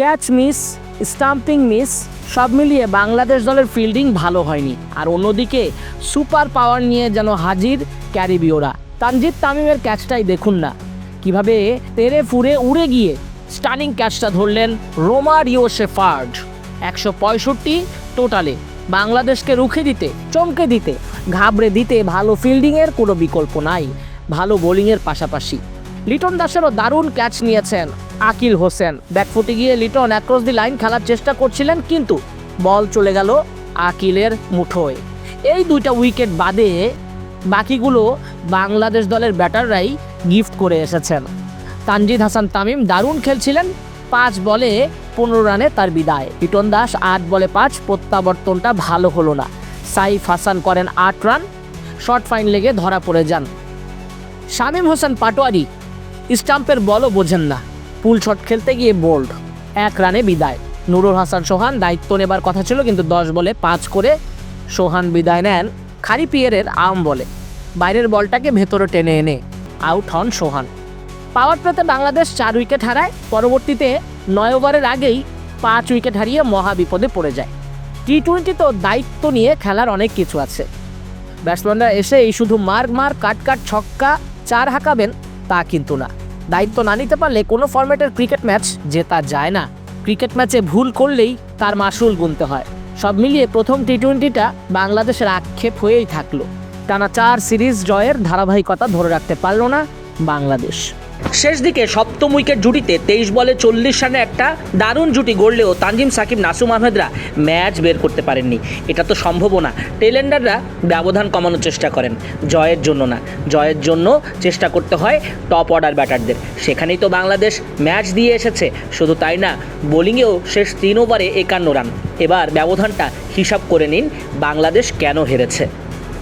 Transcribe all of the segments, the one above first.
Catch miss stamping miss সব মিলিয়ে বাংলাদেশ দলের ফিল্ডিং ভালো হয়নি। আর অন্যদিকে সুপার পাওয়ার নিয়ে যেন হাজির ক্যারিবিওরা তানজিদ তামিমের ক্যাচটাই দেখুন না। কীভাবে তেরে ফুরে উড়ে গিয়ে স্টানিং ক্যাচটা ধরলেন রোমারিও শেফার্ড। একশো পঁয়ষট্টি টোটালে বাংলাদেশকে রুখে দিতে, চমকে দিতে, ঘাবড়ে দিতে ভালো ফিল্ডিংয়ের কোনো বিকল্প নাই। ভালো বোলিংয়ের পাশাপাশি। লিটন দাসেরও দারুণ ক্যাচ নিয়েছেন আকিল হোসেন। ব্যাকফুটে গিয়ে লিটন অ্যাক্রস দি লাইন খেলার চেষ্টা করছিলেন, কিন্তু বল চলে গেল আকিলের মুঠোয়। এই দুইটা উইকেট বাদে বাকিগুলো বাংলাদেশ দলের ব্যাটাররাই গিফট করে এসেছেন। তানজিদ হাসান তামিম দারুণ খেলছিলেন, পাঁচ বলে পনেরো রানে তার বিদায়। লিটন দাস আট বলে পাঁচ, প্রত্যাবর্তনটা ভালো হলো না। সাইফ হাসান করেন আট রান শর্ট ফাইন লেগে ধরা পড়ে যান। শামীম হোসেন পাটোয়ারি স্টাম্পের বলও বোঝেন না। পুল শট খেলতে গিয়ে বোল্ড। এক রানে বিদায়। নুরুল হাসান সোহান দায়িত্ব নেবার কথা ছিল, কিন্তু দশ বলে পাঁচ করে সোহান বিদায় নেন খারি পিয়ারের আম বলে। বাইরের বলটাকে ভেতরে টেনে এনে আউট হন সোহান। পাওয়ার প্লেতে বাংলাদেশ চার উইকেট হারায়। পরবর্তীতে নয় ওভারের আগেই পাঁচ উইকেট হারিয়ে মহা বিপদে পড়ে যায়। টি টোয়েন্টি তো দায়িত্ব নিয়ে খেলার অনেক কিছু আছে। ব্যাটসম্যানরা এসে এই শুধু মার্ক মার কাট কাট ছক্কা, চার হাঁকাবেন তা কিন্তু না। দায়িত্ব না নিতে পারলে কোনো ফরম্যাটের ক্রিকেট ম্যাচ জেতা যায় না। ক্রিকেট ম্যাচে ভুল করলেই তার মাসুল গুনতে হয়। সব মিলিয়ে প্রথম টি টোয়েন্টিটা বাংলাদেশের আক্ষেপ হয়েই থাকল। টানা চার সিরিজ জয়ের ধারাবাহিকতা ধরে রাখতে পারল না বাংলাদেশ। শেষ দিকে সপ্তম উইকেট জুটিতে তেইশ বলে চল্লিশ রানে একটা দারুণ জুটি গড়লেও তানজিম সাকিব, নাসুম আহমেদরা ম্যাচ বের করতে পারেননি। এটা তো সম্ভবও না। টেলেন্ডাররা ব্যবধান কমানোর চেষ্টা করেন। জয়ের জন্য না। জয়ের জন্য চেষ্টা করতে হয় টপ অর্ডার ব্যাটারদের। সেখানেই তো বাংলাদেশ ম্যাচ দিয়ে এসেছে। শুধু তাই না, বোলিংয়েও শেষ তিন ওভারে একান্ন রান। এবার ব্যবধানটা হিসাব করে নিন, বাংলাদেশ কেন হেরেছে।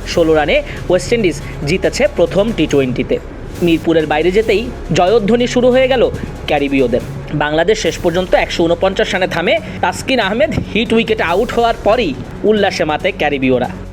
ষোলো রানে ওয়েস্ট ইন্ডিজ জিতেছে প্রথম টি টোয়েন্টিতে মিরপুরের বাইরে যেতেই জয়ধ্বনি শুরু হয়ে গেল ক্যারিবীয়দের। বাংলাদেশ শেষ পর্যন্ত একশো উনপঞ্চাশ রানে থামে তাসকিন আহমেদ, হিট উইকেটে আউট হওয়ার পরই উল্লাসে মাতে ক্যারিবীয়রা।